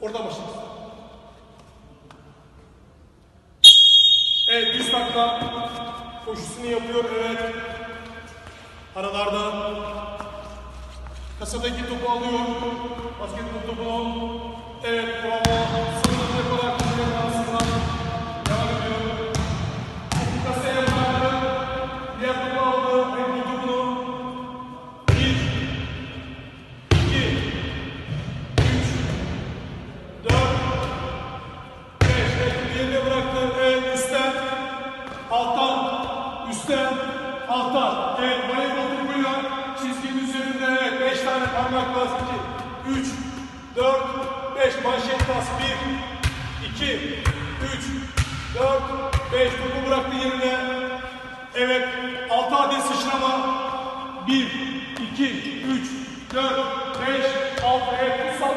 Oradan başlayalım. Evet düz takla koşusunu yapıyor evet. Aralarda kasadaki topu alıyor. Basketbol topunu. Evet bravo. Üstten, alttan. Evet voleybol topuyla çizginin üzerinde evet beş tane parmak bas. İki, üç, dört, beş. Manşet bas. Bir, iki, üç, dört, beş. Topu bıraktı yerine. Evet altı adet sıçrama. Bir, iki, üç, dört, beş, altı. Evet kutsal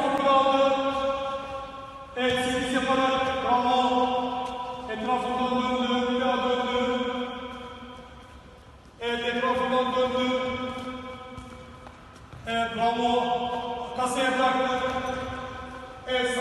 Evet, etrafından döndü. Evet, bravo. Kasaya bıraktı. Evet,